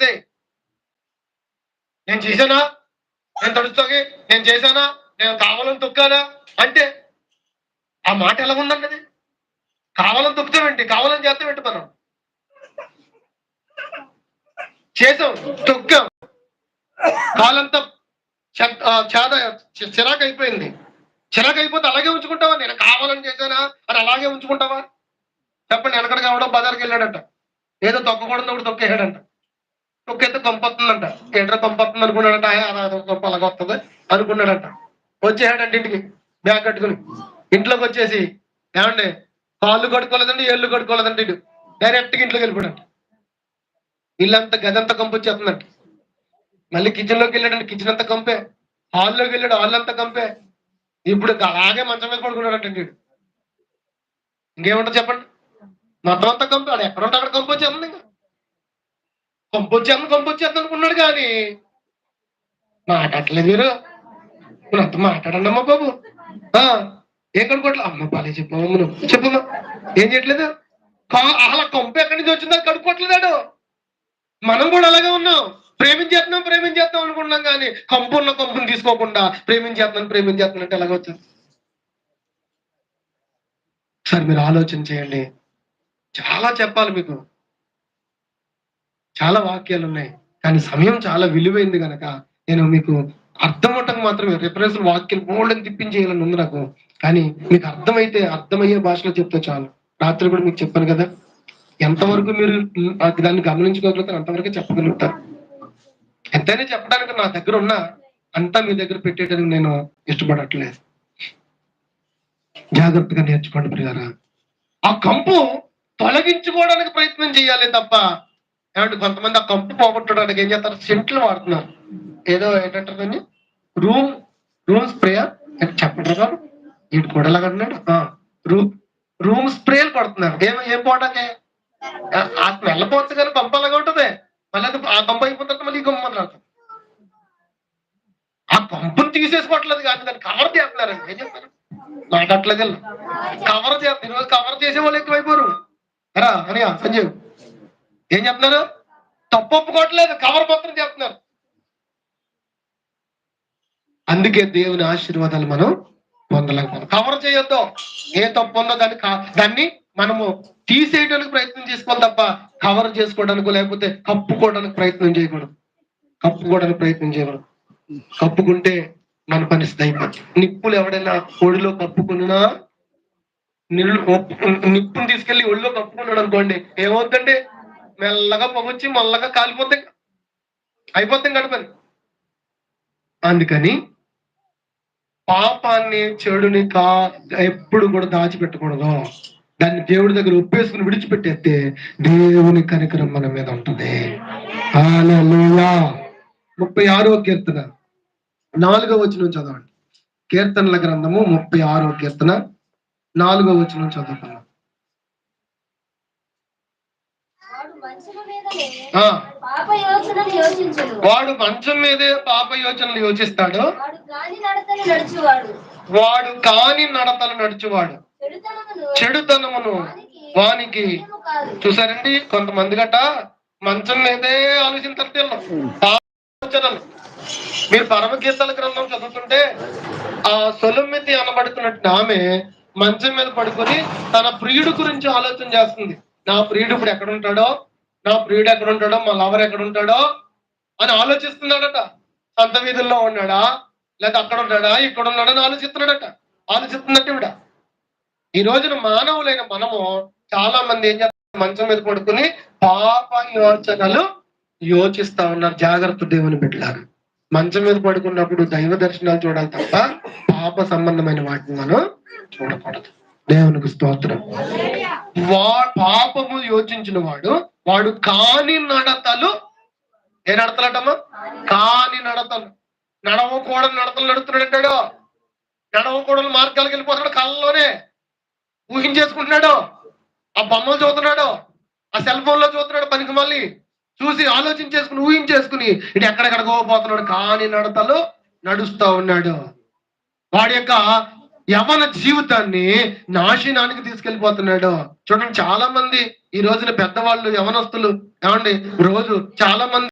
చేసే నేను చేశానా? నేను తడుస్తాకి? నేను చేశానా? నేను కావాలని తొక్కానా? అంటే ఆ మాట ఎలా ఉందండి కావాలని తొక్కుతామేంటి కావాలని చేస్తామేంటి మనం? చేసాం తొక్కాం. కాలంతా చేత చేద చిరాకు అయిపోయింది. చిరాకు అయిపోతే అలాగే ఉంచుకుంటావా? నేను కావాలని చేశానా? అని అలాగే ఉంచుకుంటావా? చెప్పండి వెనకడ కావడం బజార్కి వెళ్ళాడంట. ఏదో తొక్కకూడదు ఒకటి తొక్కేసాడంట తొక్కేస్తే పంపొస్తుందంట ఎడ్ర పంపొస్తుంది అనుకున్నాడంట గొప్ప అలాగ వస్తుంది అనుకున్నాడంట. వచ్చేసాడంట ఇంటికి బ్యాగ్ కట్టుకుని. ఇంట్లోకి వచ్చేసి ఏమండి కాళ్ళు కడుక్కోలేదండి ఏళ్ళు కడుక్కోలేదండి ఇటు. డైరెక్ట్గా ఇంట్లోకి వెళ్ళిపోయాడంట. ఇల్లంతా గదంతా కంపు వచ్చేస్తుందంట. మళ్ళీ కిచెన్లోకి వెళ్ళాడండి కిచెన్ అంతా కంపే. హాల్లోకి వెళ్ళాడు హాల్ అంతా కంపే. ఇప్పుడు అలాగే మంచం మీద పడుకున్నాడంట వీడు ఇంకేముంటుంది చెప్పండి? మొత్తం అంతా కంపే. ఆడు ఎక్కడ ఉంటే అక్కడ కంపు వచ్చేస్తుంది ఇంకా. పంపొచ్చేద్దాం పంపొచ్చేద్దాం అనుకున్నాడు కానీ మాట్లాడలేదు మీరు ఇప్పుడు అంత మాట్లాడండి అమ్మా బాబు. ఆ, ఏం కడుకోవట్లేదు అమ్మ బాలే చెప్పమ్మా నువ్వు చెప్పమ్మా ఏం చేయట్లేదు? అలా కంపు ఎక్కడి నుంచి వచ్చిందో అది మనం కూడా అలాగే ఉన్నాం. ప్రేమించేస్తున్నాం ప్రేమించేస్తాం అనుకుంటున్నాం కానీ కంపు ఉన్న కంపుని తీసుకోకుండా ప్రేమించేస్తున్నాను ప్రేమించేస్తున్నాం అంటే ఎలాగ వచ్చింది సార్ మీరు ఆలోచన చేయండి. చాలా చెప్పాలి మీకు. చాలా వాక్యాలు ఉన్నాయి కానీ సమయం చాలా విలువైంది కనుక నేను మీకు అర్థం మాత్రమే రిఫరెన్స్ వాక్యం బోల్డని తిప్పించేయాలని ఉంది నాకు. కానీ మీకు అర్థమైతే అర్థమయ్యే భాషలో చెప్తే చాలు. రాత్రి కూడా మీకు చెప్పాను కదా. ఎంతవరకు మీరు దాన్ని గమనించుకోగలుగుతారు అంతవరకు చెప్పగలుగుతారు. ఎంతైనా చెప్పడానికి నా దగ్గర ఉన్న అంతా మీ దగ్గర పెట్టేయడానికి నేను ఇష్టపడట్లేదు. జాగ్రత్తగా నేర్చుకోండి ప్రియారా. ఆ కంపు తొలగించుకోవడానికి ప్రయత్నం చేయాలి తప్ప ఏమంటే కొంతమంది ఆ కంపు పోగొట్టడానికి ఏం చేస్తారు? సెంట్లు వాడుతున్నారు. ఏదో ఏంటంటారు దాన్ని? రూమ్ రూమ్ స్ప్రే చెప్పండి గారు వీడు కూడా ఎలాగన్నాడు రూమ్ రూమ్ స్ప్రేలు కొడుతున్నారు ఏం ఏం పోవడానికి ఆ- స్మెల్ పోతుంది కానీ కంప అలాగే ఉంటుంది. మళ్ళీ అది ఆ కంప అయిపోతుంది మళ్ళీ ఈ కంప మొదలవుతుంది ఆ కంపుని తీసేసుకోవట్లేదు కానీ దాన్ని కవర్ చేస్తున్నారు. ఏం చెప్తారు మాట్లాడట్లేదు కవర్ చేస్తారు. ఈరోజు కవర్ చేసే వాళ్ళు ఎక్కువైపోరు. రా అని సంజయ్ ఏం చెప్తున్నారు? తప్పు ఒప్పుకోవట్లేదు కవర్ మాత్రం చేస్తున్నారు అందుకే దేవుని ఆశీర్వాదాలు మనం పొందలేకపోతాం కవర్ చేయొద్దు. ఏ తప్పు ఉందో దాన్ని కా- దాన్ని మనము తీసేయడానికి ప్రయత్నం చేసుకోవాలి తప్ప కవర్ చేసుకోవడానికి లేకపోతే కప్పుకోవడానికి ప్రయత్నం చేయకూడదు. కప్పుకోవడానికి ప్రయత్నం చేయకూడదు. కప్పుకుంటే మన పరిస్థితి అయిపోతుంది నిప్పులు ఎవడైనా ఒడిలో కప్పుకున్నా నిల్లు నిప్పుని తీసుకెళ్ళి ఒళ్ళో కప్పుకున్నాడు అనుకోండి ఏమవుతుందంటే మెల్లగా పొగొచ్చి మల్లగా కాలిపోతే అయిపోతాం గడపని అందుకని పాపాన్ని చెడుని కా ఎప్పుడు కూడా దాచిపెట్టకూడదు. దాన్ని దేవుడి దగ్గర ఒప్పేసుకుని విడిచిపెట్టేస్తే దేవుని కనికరం మన మీద ఉంటుంది. ముప్పై ఆరో కీర్తన. నాలుగో వచనం చదవండి. కీర్తనల గ్రంథము ముప్పై ఆరో కీర్తన. నాలుగో వచనం చదవండి వాడు మంచం మీదే పాప యోచనలు యోచిస్తాడు. వాడు కాని నడతలు నడుచువాడు. చెడుతనమును వానికి చూసారండి? కొంతమంది గట మంచం మీదే ఆలోచించారు. ఆలోచనలు మీరు పరమగీతాల గ్రంథం చదువుతుంటే ఆ సొలమితి అనబడుతున్నట్టు ఆమె మంచం మీద పడుకొని తన ప్రియుడు గురించి ఆలోచన చేస్తుంది. నా ప్రియుడు ఇప్పుడు ఎక్కడ ఉంటాడో? నా ప్రియుడు ఎక్కడ ఉంటాడో? మా లవర్ ఎక్కడ ఉంటాడో? అని ఆలోచిస్తున్నాడట. సంత వీధుల్లో ఉన్నాడా? లేదా అక్కడ ఉన్నాడా? ఇక్కడ ఉన్నాడా? అని ఆలోచిస్తున్నాడట. ఆలోచిస్తున్నట్టు ఇవిడ ఈ రోజున మానవులైన మనము చాలా మంది ఏం చేస్తారు? మంచం మీద పడుకుని పాప యోచనలు యోచిస్తా ఉన్నారు. జాగ్రత్త దేవుని బిడ్డలారు. మంచం మీద పడుకున్నప్పుడు దైవ దర్శనాలు చూడాలి తప్ప పాప సంబంధమైన వాటిని మనం చూడకూడదు. దేవునికి స్తోత్రం. వా పాపము యోచించిన వాడు వాడు కాని నడతలు ఏ నడతలటమ్మా? కాని నడతలు. నడవకూడని నడతలు నడుతున్నాడు అంటాడు నడవకూడని మార్గాలకు వెళ్ళిపోతున్నాడు కళ్ళలోనే ఊహించేసుకుంటున్నాడు. ఆ బొమ్మలు చూస్తున్నాడు. ఆ సెల్ ఫోన్లో చూస్తున్నాడు పనికి మళ్ళీ. చూసి ఆలోచించేసుకుని ఊహించేసుకుని ఇటు ఎక్కడెక్కడికో పోతున్నాడు. కాని నడతలు నడుస్తూ ఉన్నాడు. వాడి యొక్క యవన జీవితాన్ని నాశనానికి తీసుకెళ్ళిపోతున్నాడు చూడండి చాలా మంది ఈ రోజున పెద్దవాళ్ళు యవనస్తులు ఏమండి రోజు చాలా మంది